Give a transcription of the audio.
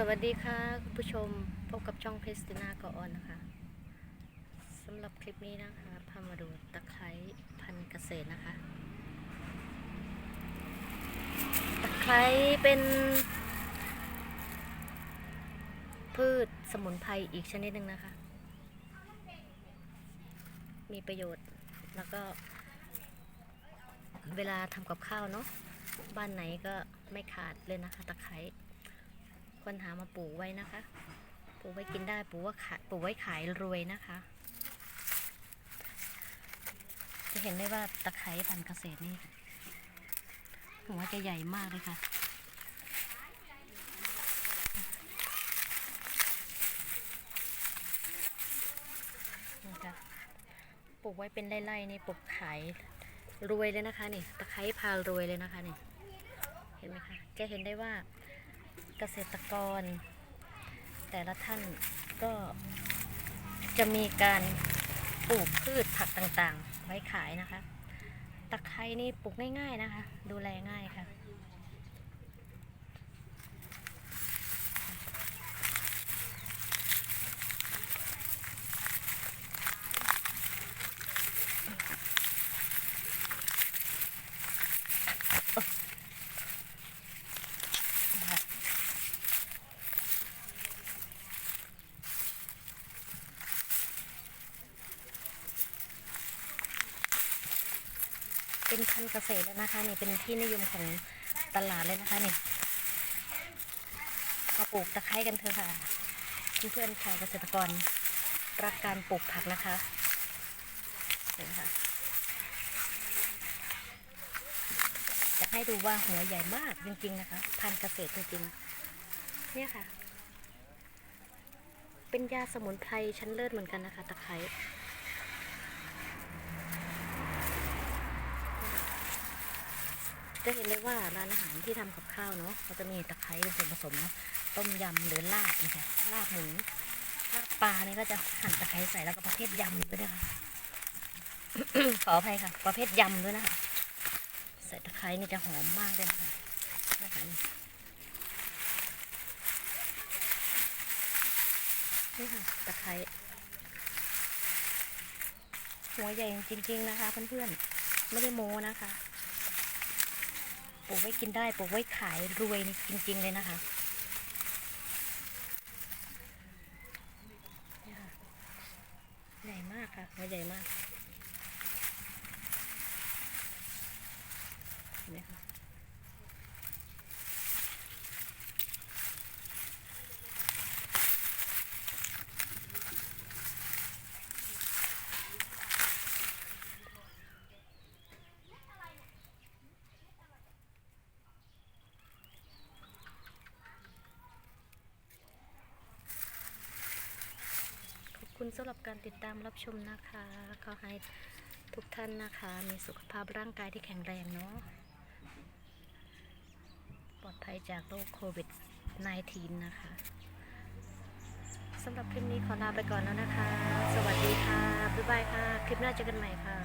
สวัสดีค่ะคุณผู้ชมพบกับช่องคริสติน่าก่อนนะคะสำหรับคลิปนี้นะคะพามาดูตะไคร้พันธุ์เกษตรนะคะ ตะไคร้เป็นพืชสมุนไพรอีกชนิดหนึ่งนะคะ มีประโยชน์แล้วก็ เวลาทำกับข้าวเนาะบ้านไหนก็ไม่ขาดเลยนะคะ ตะไคร้ ควรหามาปลูกไว้นะคะ ปลูกไว้กินได้ปลูกว่าขายปลูกไว้ขายรวยนะคะ จะเห็นได้ว่าตะไคร้พันธุ์เกษตรนี่หัวจะใหญ่มากเลยค่ะนี่ค่ะปลูกไว้เป็นไร่ๆนี่ปลูกขายรวยเลยนะคะนี่ตะไคร้พารวยเลยนะคะนี่เห็นไหมคะจะเห็นได้ว่า เกษตรกร แต่ละท่านก็จะมีการปลูกพืชผักต่างๆ ไว้ขายนะคะ ตะไคร้นี่ปลูกง่าย ๆนะคะ ดูแลง่ายค่ะ เป็นพันธุ์เกษตรแล้วนะคะนี่เป็นที่นิยมของตลาดเลยนะคะนี่มาปลูกตะไคร้กันเถอะค่ะเพื่อนๆชาวเกษตรกรรักการปลูกผักนะคะนี่ค่ะจะให้ดูว่าหัวใหญ่มากจริงๆนะคะ พันธุ์เกษตรจริงๆเนี่ยค่ะ เป็นยาสมุนไพรชั้นเลิศเหมือนกันนะคะ ตะไคร้ จะเห็นได้ว่าร้านอาหารที่ทำกับข้าวเนาะเขาจะมีตะไคร้เป็นส่วนผสมเนาะต้มยำหรือลาบนะคะลาบหมูลาบปลานี่ก็จะหั่นตะไคร้ใส่แล้วก็ประเภทยำด้วยนะคะขออภัยค่ะ ประเภทยำด้วยนะคะใส่ตะไคร้นี่จะหอมมากเลยนะคะนะคะนี่นี่ค่ะตะไคร้หัวใหญ่จริง ๆ นะคะ เพื่อนๆไม่ได้โม้นะคะ ปลูกไว้กินได้ปลูกไว้ขายรวยจริง ๆ เลยนะคะใหญ่มากค่ะหัวใหญ่มากเห็นไหมคะ คุณสำหรับการติดตามรับชมนะคะ ขอให้ทุกท่านนะคะ มีสุขภาพร่างกายที่แข็งแรงเนาะ ปลอดภัยจากโรคโควิด -19 นะคะสำหรับคลิปนี้ขอลาไปก่อนแล้วนะคะ สวัสดีค่ะ บ๊ายบายค่ะ คลิปหน้าเจอกันใหม่ค่ะ